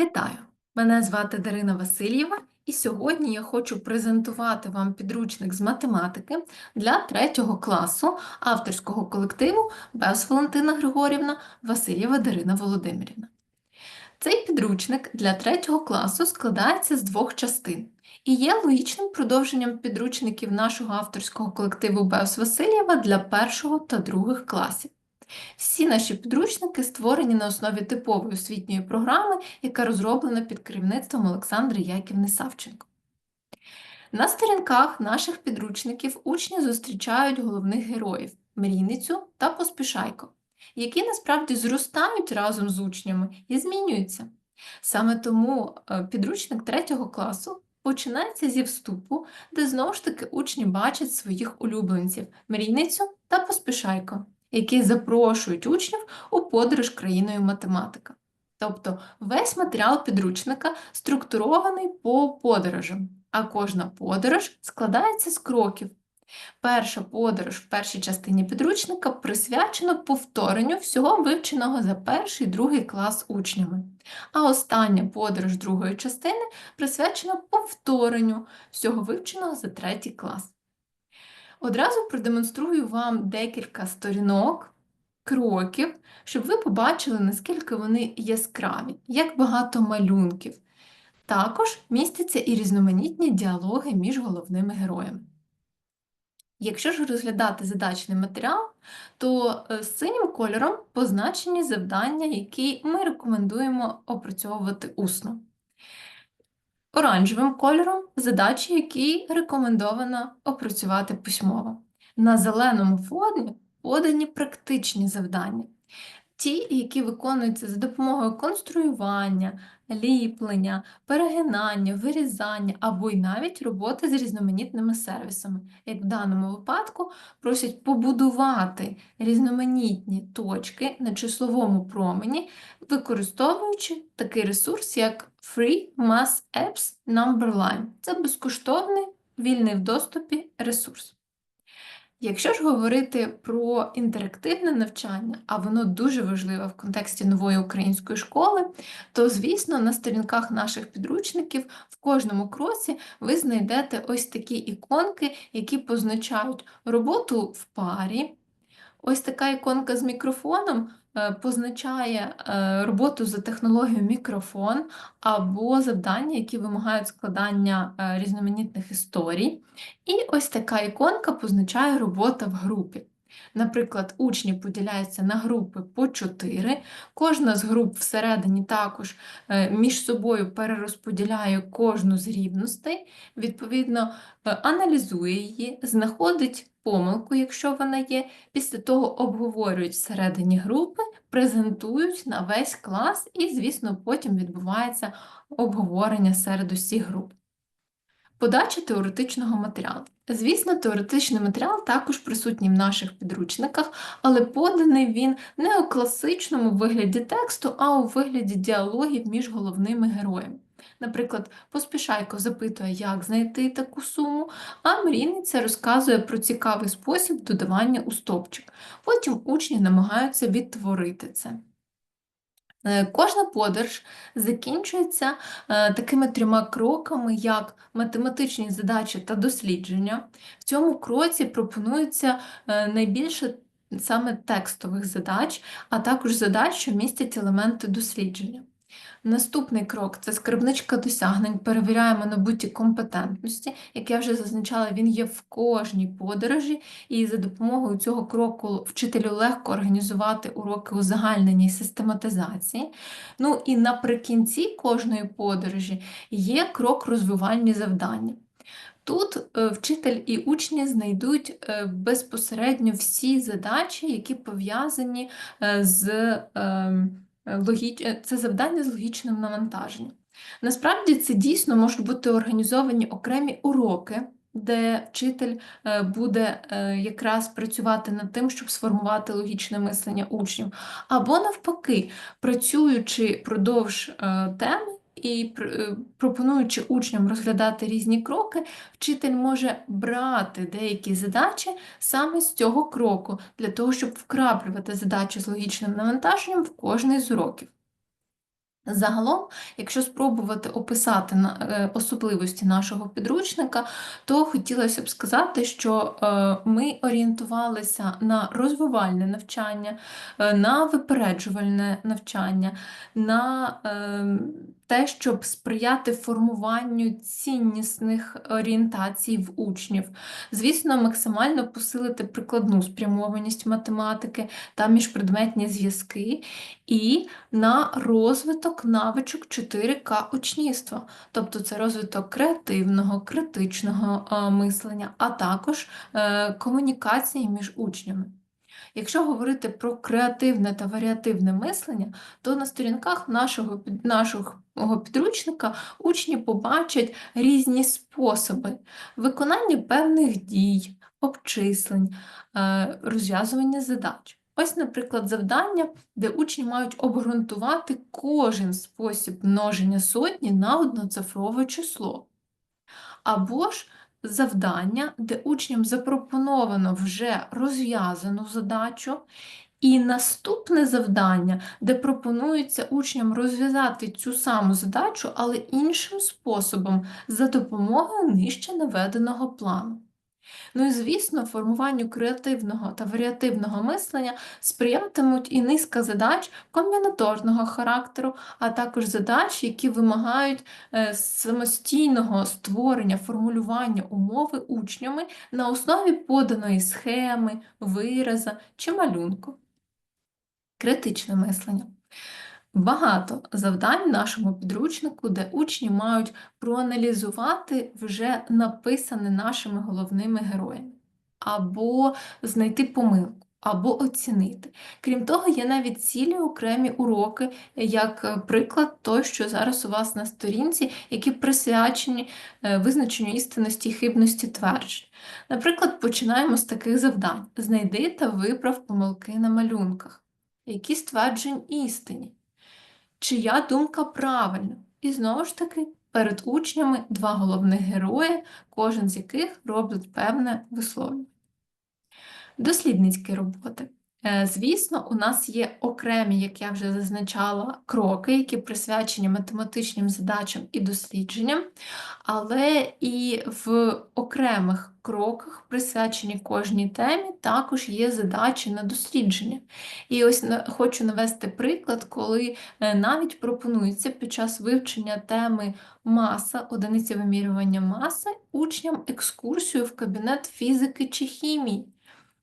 Вітаю! Мене звати Дарина Васильєва, і сьогодні я хочу презентувати вам підручник з математики для третього класу авторського колективу Бес Валентина Григорівна, Васильєва Дарина Володимирівна. Цей підручник для третього класу складається з двох частин і є логічним продовженням підручників нашого авторського колективу Бес Васильєва для першого та других класів. Всі наші підручники створені на основі типової освітньої програми, яка розроблена під керівництвом Олександри Яківни Савченко. На сторінках наших підручників учні зустрічають головних героїв мрійницю та поспішайко, які насправді зростають разом з учнями і змінюються. Саме тому е, підручник 3 класу починається зі вступу, де знову ж таки учні бачать своїх улюбленців мрійницю та поспішайко які запрошують учнів у подорож країною математика. Тобто весь матеріал підручника структурований по подорожам, а кожна подорож складається з кроків. Перша подорож в першій частині підручника присвячена повторенню всього вивченого за перший і другий клас учнями, а остання подорож другої частини присвячена повторенню всього вивченого за третій клас. Одразу продемонструю вам декілька сторінок, кроків, щоб ви побачили, наскільки вони яскраві, як багато малюнків. Також містяться і різноманітні діалоги між головними героями. Якщо ж розглядати задачний матеріал, то е, з синім кольором позначені завдання, які ми рекомендуємо опрацьовувати усно оранжевим кольором задачі, які рекомендовано опрацювати письмово. На зеленому фоні подані практичні завдання, ті, які виконуються за допомогою конструювання, ліплення, перегинання, вирізання або й навіть роботи з різноманітними сервісами, як в даному випадку просять побудувати різноманітні точки на числовому промені, використовуючи такий ресурс, як Free Mass Apps Numberline. Це безкоштовний вільний в доступі ресурс. Якщо ж говорити про інтерактивне навчання, а воно дуже важливе в контексті нової української школи, то, звісно, на сторінках наших підручників в кожному кроці ви знайдете ось такі іконки, які позначають роботу в парі. Ось така іконка з мікрофоном позначає е, роботу за технологією мікрофон або завдання, які вимагають складання е, різноманітних історій. І ось така іконка позначає робота в групі. Наприклад, учні поділяються на групи по 4, кожна з груп всередині також між собою перерозподіляє кожну з рівностей, відповідно, аналізує її, знаходить помилку, якщо вона є, після того обговорюють всередині групи, презентують на весь клас, і, звісно, потім відбувається обговорення серед усіх груп. Подача теоретичного матеріалу. Звісно, теоретичний матеріал також присутній в наших підручниках, але поданий він не у класичному вигляді тексту, а у вигляді діалогів між головними героями. Наприклад, поспішайко запитує, як знайти таку суму, а мрійниця розказує про цікавий спосіб додавання у стовпчик. Потім учні намагаються відтворити це. Е, кожна подорож закінчується е, такими трьома кроками, як математичні задачі та дослідження. В цьому кроці пропонується е, найбільше саме текстових задач, а також задач, що містять елементи дослідження. Наступний крок це скарбничка досягнень. Перевіряємо набуті компетентності. Як я вже зазначала, він є в кожній подорожі, і за допомогою цього кроку вчителю легко організувати уроки узагальнення і систематизації. Ну і наприкінці кожної подорожі є крок розвивальні завдання. Тут е, вчитель і учні знайдуть е, безпосередньо всі задачі, які пов'язані е, з. Ем, логіч... Е, це завдання з логічним навантаженням. Насправді це дійсно можуть бути організовані окремі уроки, де вчитель е, буде е, якраз працювати над тим, щоб сформувати логічне мислення учнів, або навпаки, працюючи продовж теми, і е, пропонуючи учням розглядати різні кроки, вчитель може брати деякі задачі саме з цього кроку, для того, щоб вкраплювати задачі з логічним навантаженням в кожний з уроків. Загалом, якщо спробувати описати е, особливості нашого підручника, то хотілося б сказати, що е, ми орієнтувалися на розвивальне навчання, е, на випереджувальне навчання, на е, те, щоб сприяти формуванню ціннісних орієнтацій в учнів. Звісно, максимально посилити прикладну спрямованість математики та міжпредметні зв'язки. І на розвиток навичок 4К учнівства, тобто це розвиток креативного, критичного е, мислення, а також е, комунікації між учнями. Якщо говорити про креативне та варіативне мислення, то на сторінках нашого, нашого підручника учні побачать різні способи виконання певних дій, обчислень, е, розв'язування задач. Ось, наприклад, завдання, де учні мають обґрунтувати кожен спосіб множення сотні на одноцифрове число. Або ж завдання, де учням запропоновано вже розв'язану задачу, і наступне завдання, де пропонується учням розв'язати цю саму задачу, але іншим способом за допомогою нижче наведеного плану. Ну і звісно, формуванню креативного та варіативного мислення сприятимуть і низка задач комбінаторного характеру, а також задач, які вимагають е, самостійного створення, формулювання умови учнями на основі поданої схеми, вираза чи малюнку. Критичне мислення. Багато завдань в нашому підручнику, де учні мають проаналізувати вже написане нашими головними героями, або знайти помилку, або оцінити. Крім того, є навіть цілі окремі уроки, як е, приклад той, що зараз у вас на сторінці, які присвячені е, визначенню істинності і хибності тверджень. Наприклад, починаємо з таких завдань: знайди та виправ помилки на малюнках, які стверджень істині чия думка правильна. І знову ж таки, перед учнями два головних герої, кожен з яких робить певне висловлювання. Дослідницькі роботи. Е, Звісно, у нас є окремі, як я вже зазначала, кроки, які присвячені математичним задачам і дослідженням, але і в окремих кроках, присвячені кожній темі, також є задачі на дослідження. І ось хочу навести приклад, коли е, навіть пропонується під час вивчення теми маса, одиниці вимірювання маси, учням екскурсію в кабінет фізики чи хімії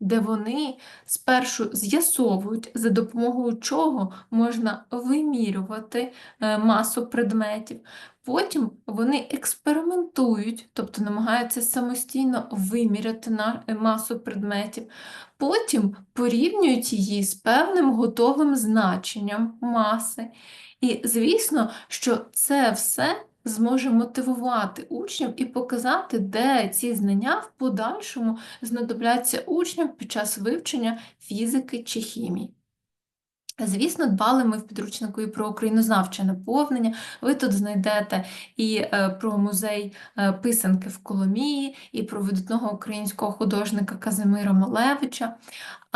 де вони спершу з'ясовують, за допомогою чого можна вимірювати е, масу предметів. Потім вони експериментують, тобто намагаються самостійно виміряти е, масу предметів. Потім порівнюють її з певним готовим значенням маси. І звісно, що це все зможе мотивувати учнів і показати, де ці знання в подальшому знадобляться учням під час вивчення фізики чи хімії. Звісно, дбали ми в підручнику і про українознавче наповнення. Ви тут знайдете і е, про музей е, писанки в Коломії, і про видатного українського художника Казимира Малевича.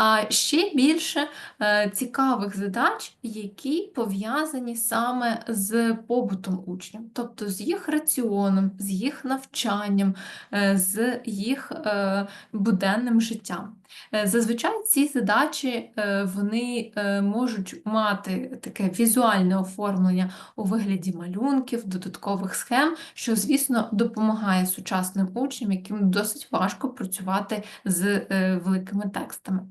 А ще більше е, цікавих задач, які пов'язані саме з побутом учнів, тобто з їх раціоном, з їх навчанням, е, з їх е, буденним життям. Зазвичай ці задачі вони можуть мати таке візуальне оформлення у вигляді малюнків, додаткових схем, що, звісно, допомагає сучасним учням, яким досить важко працювати з великими текстами.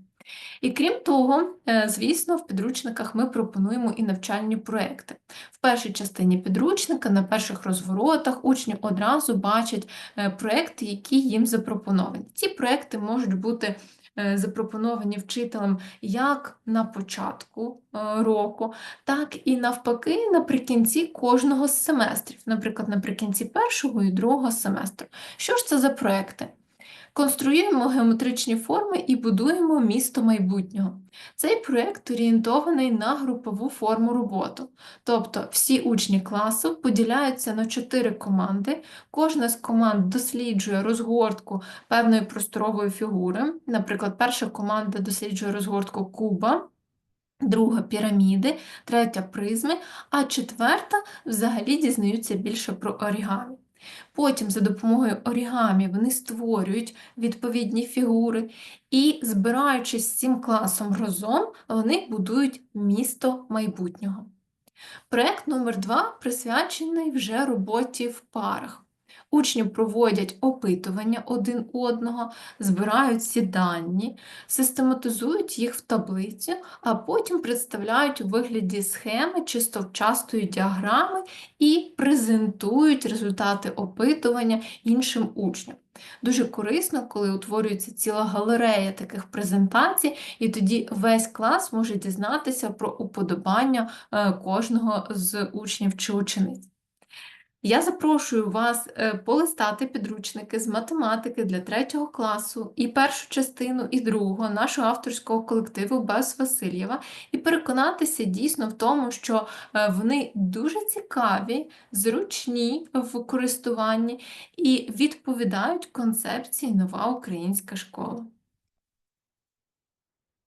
І крім того, е, звісно, в підручниках ми пропонуємо і навчальні проекти. В першій частині підручника, на перших розворотах, учні одразу бачать е, проекти, які їм запропоновані. Ці проекти можуть бути е, запропоновані вчителем як на початку року, так і навпаки наприкінці кожного з семестрів, наприклад, наприкінці першого і другого семестру. Що ж це за проекти? Конструюємо геометричні форми і будуємо місто майбутнього. Цей проєкт орієнтований на групову форму роботи. Тобто всі учні класу поділяються на чотири команди. Кожна з команд досліджує розгортку певної просторової фігури. Наприклад, перша команда досліджує розгортку куба, друга піраміди, третя призми, а четверта взагалі дізнаються більше про орігамі. Потім за допомогою орігамі вони створюють відповідні фігури і, збираючись з цим класом разом, вони будують місто майбутнього. Проект номер 2 присвячений вже роботі в парах. Учні проводять опитування один одного, збирають ці дані, систематизують їх в таблицю, а потім представляють у вигляді схеми чи стовпчастої діаграми і презентують результати опитування іншим учням. Дуже корисно, коли утворюється ціла галерея таких презентацій, і тоді весь клас може дізнатися про уподобання е, кожного з учнів чи учениць. Я запрошую вас е, полистати підручники з математики для третього класу і першу частину, і другу нашого авторського колективу Без Васильєва, і переконатися дійсно в тому, що е, вони дуже цікаві, зручні в користуванні і відповідають концепції нова українська школа.